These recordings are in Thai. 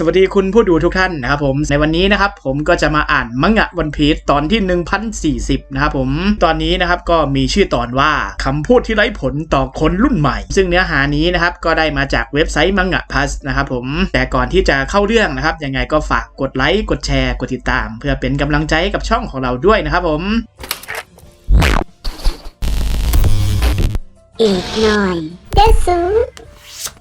สวัสดีคุณผู้ดูทุกท่านนะครับผมในวันนี้นะครับผมก็จะมาอ่านมังงะวันพีชตอนที่ 1040 นะครับผมตอนนี้นะครับก็มีชื่อตอนว่าคำพูดที่ไร้ผลต่อคนรุ่นใหม่ ซึ่งเนื้อหานี้นะครับก็ได้มาจากเว็บไซต์มังงะพัสนะครับผมแต่ก่อนที่จะเข้าเรื่องนะครับยังไงก็ฝากกดไลค์กดแชร์กดติดตาม เพื่อเป็นกำลังใจให้กับช่องของเราด้วยนะครับผมอีกหน่อยเดซู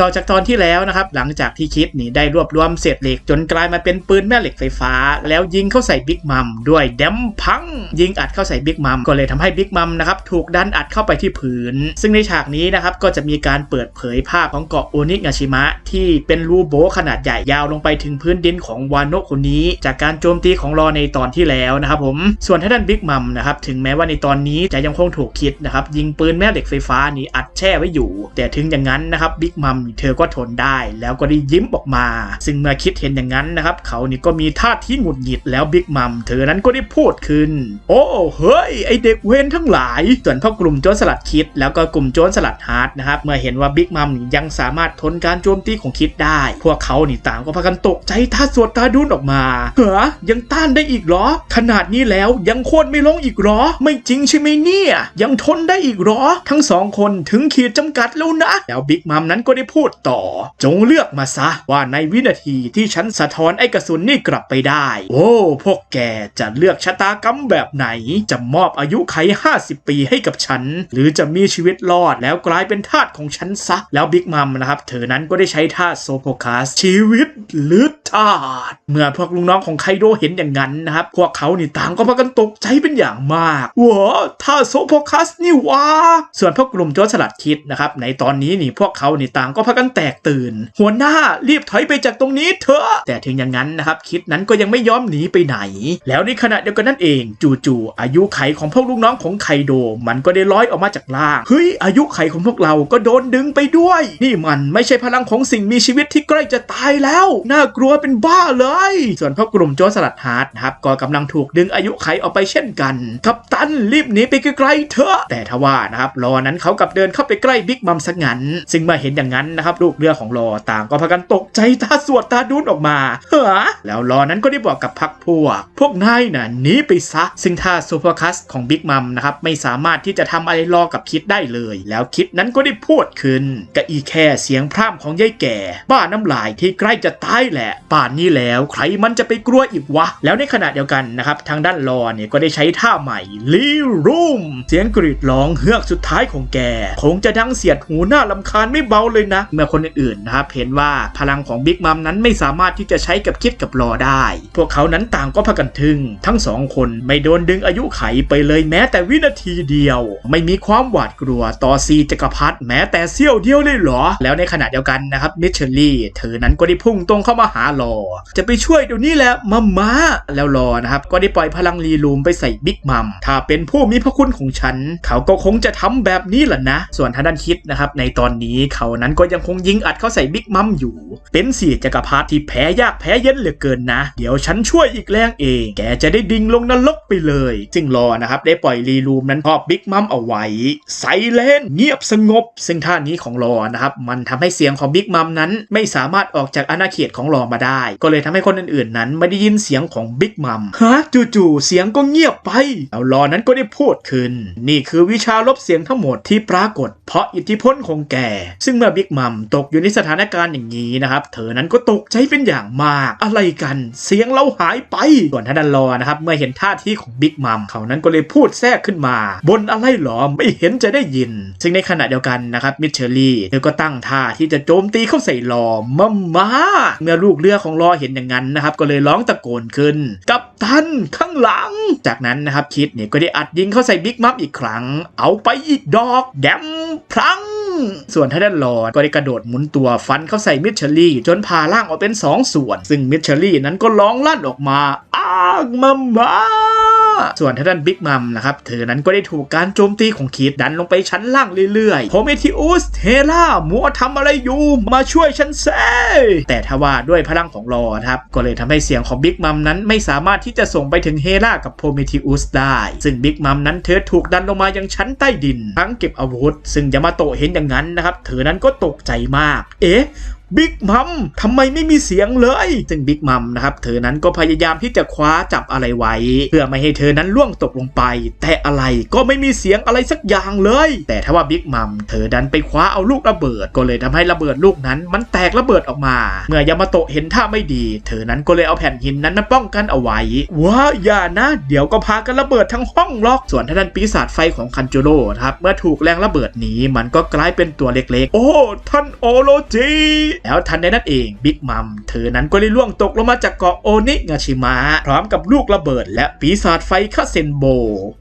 ต่อจากตอนที่แล้วนะครับ หลังจากที่คิดนี่ได้รวบรวมเศษเหล็กจนกลายมาเป็นปืนแม่เหล็กไฟฟ้า แล้วยิงเข้าใส่บิ๊กมัมด้วยแดมพัง ยิงอัดเข้าใส่บิ๊กมัมก็เลยทำให้บิ๊กมัมนะครับถูกดันอัดเข้าไปที่ผืน ซึ่งในฉากนี้นะครับก็จะมีการเปิดเผยภาพของเกาะโอนิงาชิมะ ที่เป็นรูโบขนาดใหญ่ยาวลงไปถึงพื้นดินของวานโนะคนนี้ จากการโจมตีของรอในตอนที่แล้วนะครับผมส่วนท่านบิ๊กมัมนะครับถึงแม้ว่าในตอนนี้จะยังคงถูกคิดนะครับยิงปืนแม่เหล็กไฟฟ้านี้อัดแช่ไว้อยู่ แต่ถึงอย่างนั้นนะครับบิ๊กมัมเธอก็ทนได้ แล้วก็ได้ยิ้มออกมา ซึ่งเมื่อคิดเห็นอย่างนั้นนะครับ เขานี่ก็มีท่าทีหงุดหงิดแล้วบิ๊กมัมเธอนั้นก็ได้พูดขึ้น โอ้เฮ้ยไอเด็กเวนทั้งหลาย ส่วนพวกกลุ่มโจรสลัดคิด แล้วก็กลุ่มโจรสลัดฮาร์ดนะครับเมื่อเห็นว่าบิ๊กมัมยังสามารถทนการโจมตีของคิดได้ พวกเขานี่ต่างก็พากันตกใจท่าสวดตาดุนออกมาเหรอยังต้านได้อีกเหรอ ขนาดนี้แล้วยังโค่นไม่ลงอีกเหรอ ไม่จริงใช่ไหมเนี่ย ยังทนได้อีกเหรอ ทั้งสองคนถึงขีดจำกัดแล้วนะแล้วบิ๊กมัมนั้นก็ได้พูดต่อ จงเลือกมาซะว่าในวินาทีที่ฉันสะท้อนไอ้กระสุนนี่กลับไปได้ โอ้พวกแกจะเลือกชะตากรรมแบบไหน จะมอบอายุไข 50 ปีให้กับฉัน หรือจะมีชีวิตรอดแล้วกลายเป็นทาสของฉันซะ แล้วบิ๊กมัมนะครับ เธอนั้นก็ได้ใช้ท่าโซโพคัสชีวิตหรือทาสเมื่อพวกลุงน้องของไคโดเห็นอย่างนั้นนะครับ พวกเขานี่ต่างก็พากันตกใจเป็นอย่างมากว้าท่าโซโพคัสนี่วะส่วนพวกกลุ่มโจรสลัดคิดนะครับในตอนนี้นี่พวกเขานี่ต่างก็พากันแตกตื่น หัวหน้ารีบถอยไปจากตรงนี้เถอะแต่ถึงอย่างนั้นนะครับคิดนั้นก็ยังไม่ยอมหนีไปไหน แล้วในขณะเดียวกันนั่นเอง จู่ๆอายุไขของพวกลูกน้องของไคโด มันก็ได้ลอยออกมาจากล่างเฮ้ยอายุไขของพวกเราก็โดนดึงไปด้วย นี่มันไม่ใช่พลังของสิ่งมีชีวิตที่ใกล้จะตายแล้ว น่ากลัวเป็นบ้าเลย ส่วนพวกกลุ่มโจรสลัดฮาร์ดนะครับก็กำลังถูกดึงอายุไขออกไปเช่นกัน กัปตันรีบหนีไปไกลๆเถอะแต่ทว่านะครับรอนั้นเขากลับเดินเข้าไปใกล้บิ๊กมัมสักงั้น ซึ่งเมื่อเห็นอย่างนั้นนะครับลูกเรือของรอต่างก็พากันตกใจตาสวดตาดุนออกมาเฮ้อแล้วรอนั้นก็ได้บอกกับพักพวก พวกนายน่ะหนีไปซะซึ่งท่าซูเปอร์คัสของบิ๊กมัมนะครับไม่สามารถที่จะทำอะไรรอกับคิดได้เลย แล้วคิดนั้นก็ได้พูดขึ้นก็อีแค่เสียงพร่ำของยายแก่ บ้าน้ำลายที่ใกล้จะตายแหละ ป่านนี้แล้วใครมันจะไปกลัวอีกวะ แล้วในขณะเดียวกันนะครับทางด้านรอเนี่ยก็ได้ใช้ท่าใหม่ลีรูมเสียงกรีดร้องเฮือกสุดท้ายของแก คงจะดังเสียดหูหน้าลำคาญไม่เบาเลยนะเมื่อคนอื่นๆนะครับเห็นว่าพลังของบิ๊กมัมนั้นไม่สามารถที่จะใช้กับคิดกับรอได้ พวกเขานั้นต่างก็พากันทึ่ง ทั้งสองคนไม่โดนดึงอายุไขไปเลยแม้แต่วินาทีเดียว ไม่มีความหวาดกลัวต่อซีจักรพรรดิแม้แต่เสี้ยวเดียวเลยเหรอ แล้วในขณะเดียวกันนะครับมิชเชอรี่เธอนั้นก็ได้พุ่งตรงเข้ามาหารอ จะไปช่วยเดี๋ยวนี้แหละมามาแล้วรอนะครับก็ได้ปล่อยพลังรีลูมไปใส่บิ๊กมัมถ้าเป็นผู้มีพระคุณของฉัน เขาก็คงจะทำแบบนี้แหละนะ ส่วนทางด้านคิดนะครับในตอนนี้เขานั้นก็ยังคงยิงอัดเข้าใส่บิ๊กมัมอยู่ เป็นเสียจักรพรรดิที่แพ้ยากแพ้เย็นเหลือเกินนะ เดี๋ยวฉันช่วยอีกแรงเอง แกจะได้ดิ่งลงนรกไปเลยซึ่งรอนะครับได้ปล่อยรีลูมนั้นครอบบิ๊กมัมเอาไว้ไซเลนเงียบสงบ ซึ่งท่านี้ของรอนะครับมันทำให้เสียงของบิ๊กมัมนั้นไม่สามารถออกจากอาณาเขตของรอมาได้ ก็เลยทำให้คนอื่นๆ นั้นไม่ได้ยินเสียงของบิ๊กมัมฮะจู่ๆเสียงก็เงียบไปแล้วรอนั้นก็ได้พูดขึ้น นี่คือวิชาลบเสียงทั้งหมดที่ปรากฏเพราะอิทธิพลของแก ซึ่งเมื่อบิ๊กมัมตกอยู่ในสถานการณ์อย่างนี้นะครับ เธอนั้นก็ตกใจเป็นอย่างมากอะไรกันเสียงเราหายไปส่วนท่านดันรอนะครับเมื่อเห็นท่าทีของบิ๊กมัมเขานั้นก็เลยพูดแทรกขึ้นมา บนอะไรหรอไม่เห็นจะได้ยิน ซึ่งในขณะเดียวกันนะครับมิเชอรี่เธอก็ตั้งท่าที่จะโจมตีเข้าใส่รอมามาเมื่อลูกเรือของรอเห็นอย่างนั้นนะครับก็เลยร้องตะโกนขึ้น กับท่านข้างหลัง จากนั้นนะครับคิดเนี่ยก็ได้อัดยิงเข้าใส่บิ๊กมัมอีกครั้ง เอาไปอีกดอกแดมพลัง ส่วนท่านด้านลอร์ดก็ได้กระโดดหมุนตัวฟันเข้าใส่มิชเชอรี่ จนพาร่างออกเป็นสองส่วน ซึ่งมิชเชอรี่นั้นก็ร้องลั่นออกมาอ้างมามา ส่วนทางด้านบิ๊กมัมนะครับเธอนั้นก็ได้ถูกการโจมตีของคีดดันลงไปชั้นล่างเรื่อยๆโพเมทิอุสเทล่ามัวทำอะไรอยู่มาช่วยฉันแซ่แต่ทว่าด้วยพลังของรอครับก็เลยทำให้เสียงของบิ๊กมัมนั้นไม่สามารถที่จะส่งไปถึงเฮล่ากับโพเมทิอุสได้ ซึ่งบิ๊กมัมนั้นเธอถูกดันลงมายังชั้นใต้ดินทั้งเก็บอาวุธ ซึ่งยามาโตะเห็นอย่างนั้นนะครับเธอนั้นก็ตกใจมาก เอ๊ะ บิ๊กมัมทำไมไม่มีเสียงเลย ซึ่งบิ๊กมัมนะครับเธอนั้นก็พยายามที่จะคว้าจับอะไรไว้ เพื่อไม่ให้เธอนั้นล่วงตกลงไป แต่อะไรก็ไม่มีเสียงอะไรสักอย่างเลย แต่ถ้าว่าบิ๊กมัมเธอดันไปคว้าเอาลูกระเบิด ก็เลยทำให้ระเบิดลูกนั้น มันแตกระเบิดออกมา เมื่อยามาโตะเห็นท่าไม่ดี เธอนั้นก็เลยเอาแผ่นหินนั้นมาป้องกันเอาไว้ว้าอย่านะเดี๋ยวก็พากันระเบิดทั้งห้องล็อก ส่วนทางด้านปีศาจไฟของคันจูโร่ครับเมื่อถูกแรงระเบิดนี้มันก็กลายเป็นตัวเล็กๆ โอ้ท่านโอโรจิแล้วทันใดนั้นเองบิ๊กมัมเธอนั้นก็ได้ล่วงตกลงมาจากเกาะโอนิงาชิมะพร้อมกับลูกระเบิด และปีศาจไฟคาเซนโบ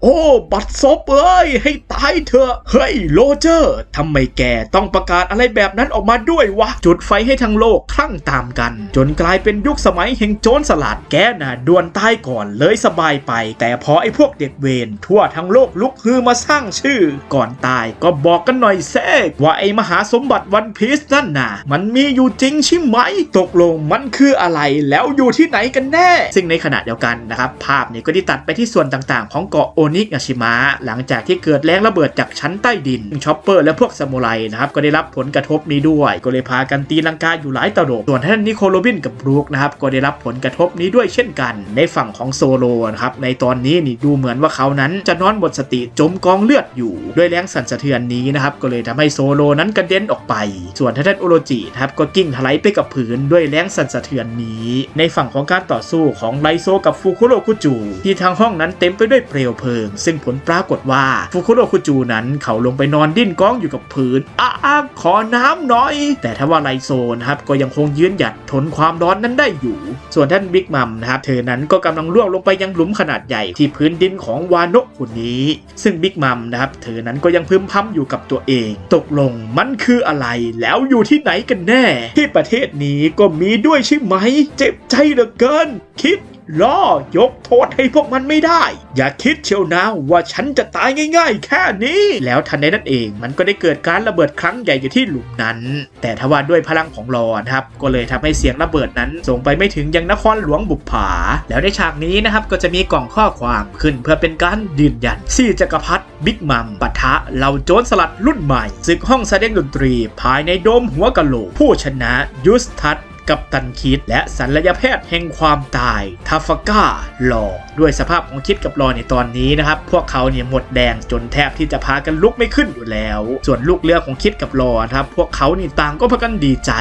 โอ้บัดซบเอ้ยให้ตายเถอะเฮ้ยโรเจอร์ทำไมแกต้องประกาศอะไรแบบนั้นออกมาด้วยวะ จุดไฟให้ทั้งโลกคลั่งตามกัน จนกลายเป็นยุคสมัยแห่งโจรสลัดแกน่ะดวนตายก่อนเลยสบายไป แต่พอไอ้พวกเด็กเวรทั่วทั้งโลกลุกฮือมาสร้างชื่อ ก่อนตายก็บอกกันหน่อยแซกว่าไอ้มหาสมบัติวันพีซนั่นน่ะ มันมีอยู่จริงใช่ไหม ตกลงมันคืออะไรแล้วอยู่ที่ไหนกันแน่ ซึ่งในขณะเดียวกันนะครับ ภาพนี้ก็ได้ตัดไปที่ส่วนต่างๆ ของเกาะโอนิกาชิมะหลังจากที่เกิดแรงระเบิดจากชั้นใต้ดินชอปเปอร์และพวกซามูไรนะครับก็ได้รับผลกระทบนี้ด้วย ก็เลยพากันตีลังกาอยู่หลายตลบส่วนท่านนิโคลโรบินกับบรูคนะครับก็ได้รับผลกระทบนี้ด้วยเช่นกัน ในฝั่งของโซโลนะครับในตอนนี้นี่ดูเหมือนว่าเขานั้นจะนอนหมดสติจมกองเลือดอยู่ ด้วยแรงสั่นสะเทือนนี้นะครับก็เลยทำให้โซโลนั้นกระเด็นออกไป ส่วนท่านโอโรจินะครับก็กิ้งถลายไปกับผืนด้วยแรงสั่นสะเทือนนี้ ในฝั่งของการต่อสู้ของไลโซกับฟุคุโรคุจู ที่ทางห้องนั้นเต็มไปด้วยเปลวเพลิง ซึ่งผลปรากฏว่าฟุคุโรคุจูนั้นเขาลงไปนอนดิ้นก้องอยู่กับผืนอ้าขอน้ำหน่อย แต่ถ้าว่าไลโซนะครับก็ยังคงยืนหยัดทนความร้อนนั้นได้อยู่ ส่วนท่านบิ๊กมัมนะครับเธอนั้นก็กำลังล่วงลงไปยังหลุมขนาดใหญ่ที่พื้นดินของวานโนะคนนี้ ซึ่งบิ๊กมัมนะครับเธอนั้นก็ยังพึมพำอยู่กับตัวเอง ตกลงมันคืออะไรแล้วอยู่ที่ไหนกันแน่ที่ประเทศนี้ก็มีด้วยใช่ไหม เจ็บใจเหลือเกิน คิดล่อยกโทษให้พวกมันไม่ได้ อย่าคิดเชียวนะว่าฉันจะตายง่าย ๆ แค่นี้ แล้วทันใดนั้นเองมันก็ได้เกิดการระเบิดครั้งใหญ่อยู่ที่หลุมนั้น แต่ทว่าด้วยพลังของรอนะครับ ก็เลยทำให้เสียงระเบิดนั้น ส่งไปไม่ถึงยังนครหลวงบุปผา แล้วในฉากนี้นะครับก็จะมีกล่องข้อความขึ้นเพื่อเป็นการยืนยันซี่จักรพรรดิ บิ๊กมัมปะทะเหล่าโจรสลัดรุ่นใหม่ศึกห้องแสดงดนตรีภายในโดมหัวกะโหลก ผู้ชนะยุสทัศกับตันคิดและศัลยแพทย์แห่งความตายทาฟก้าหลอด้วยสภาพของคิดกับรอในตอนนี้นะครับ พวกเขาเนี่ยหมดแดงจนแทบที่จะพากันลุกไม่ขึ้นอยู่แล้ว ส่วนลูกเรือของคิดกับรอครับ พวกเขานี่ต่างก็พากันดีใจ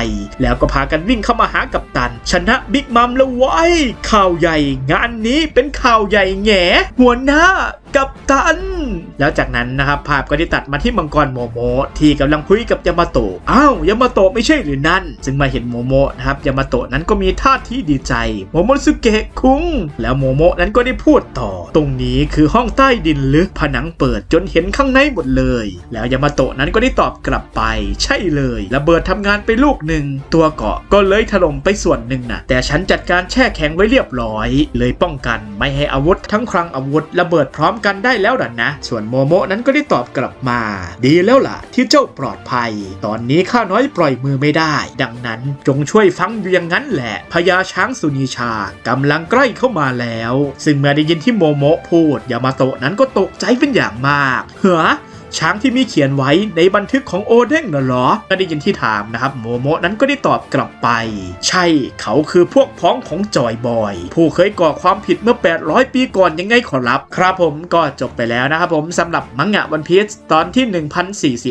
แล้วก็พากันวิ่งเข้ามาหากับตัน ชนะบิ๊กมัมแล้วไว้ข่าวใหญ่งานนี้เป็นข่าวใหญ่แง่หัวหน้า กับตัน แล้วจากนั้นนะครับภาพก็ได้ตัดมาที่มังกรโมโมที่กำลังคุยกับยามาโตะอ้าวยามาโตะไม่ใช่หรือนั่น ซึ่งมาเห็นโมโมะนะครับยามาโตะนั้นก็มีท่าทีดีใจ โมโมสุเกะคุงแล้วโมโมะนั้นก็ได้พูดต่อ ตรงนี้คือห้องใต้ดินลึกผนังเปิดจนเห็นข้างในหมดเลย แล้วยามาโตะนั้นก็ได้ตอบกลับไป ใช่เลยระเบิดทำงานไปลูกหนึ่งตัวเกาะก็เลยถล่มไปส่วนหนึ่งนะแต่ฉันจัดการแช่แข็งไว้เรียบร้อย เลยป้องกันไม่ให้อาวุธทั้งคลังอาวุธระเบิดพร้อมกันได้แล้วดันนะ ส่วนโมโมะนั้นก็ได้ตอบกลับมา ดีแล้วล่ะ ที่เจ้าปลอดภัย ตอนนี้ข้าน้อยปล่อยมือไม่ได้ ดังนั้นจงช่วยฟังอยู่อย่างนั้นแหละพญาช้างสุนีชากำลังใกล้เข้ามาแล้ว ซึ่งเมื่อได้ยินที่โมโมะพูดยามาโตะนั้นก็ตกใจเป็นอย่างมากเฮ้อ ช้างที่มีเขียนไว้ในบันทึกของโอเด้งน่ะเหรอ ก็ได้ยินที่ถามนะครับ โมโมะนั้นก็ได้ตอบกลับไป ใช่เขาคือพวกพ้องของจอยบอย ผู้เคยก่อความผิดเมื่อ 800 ปีก่อนยังไงขอรับ ครับผมก็จบไปแล้วนะครับผมสำหรับมังงะวันพีซตอนที่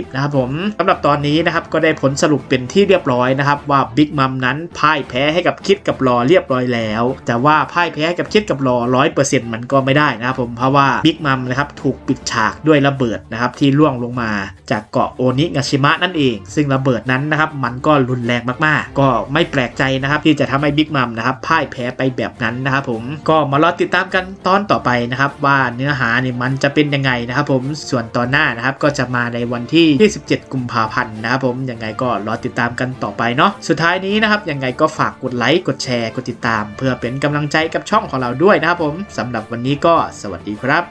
1040 นะครับผมสำหรับตอนนี้นะครับก็ได้ผลสรุปเป็นที่เรียบร้อยนะครับว่าบิ๊กมัมนั้นพ่ายแพ้ให้กับคิดกับรอเรียบร้อยแล้ว แต่ว่าพ่ายแพ้กับคิดกับรอ100%มันก็ไม่ได้นะครับผมเพราะว่าบิ๊กมัมนะครับถูกปิดฉากด้วยระเบิดนะครับที่ล่วงลงมาจากเกาะโอนิงาชิมะนั่นเอง ซึ่งระเบิดนั้นนะครับมันก็รุนแรงมากๆ ก็ไม่แปลกใจนะครับที่จะทำให้บิ๊กมัมนะครับพ่ายแพ้ไปแบบนั้นนะครับผมก็มารอติดตามกันตอนต่อไปนะครับว่าเนื้อหาเนี่ยมันจะเป็นยังไงนะครับผมส่วนตอนหน้านะครับก็จะมาในวันที่ 27 กุมภาพันธ์นะครับผมยังไงก็รอติดตามกันต่อไปเนาะสุดท้ายนี้นะครับยังไงก็ฝากกดไลค์กดแชร์กดติดตาม เพื่อเป็นกำลังใจกับช่องของเราด้วยนะครับผมสำหรับวันนี้ก็สวัสดีครับ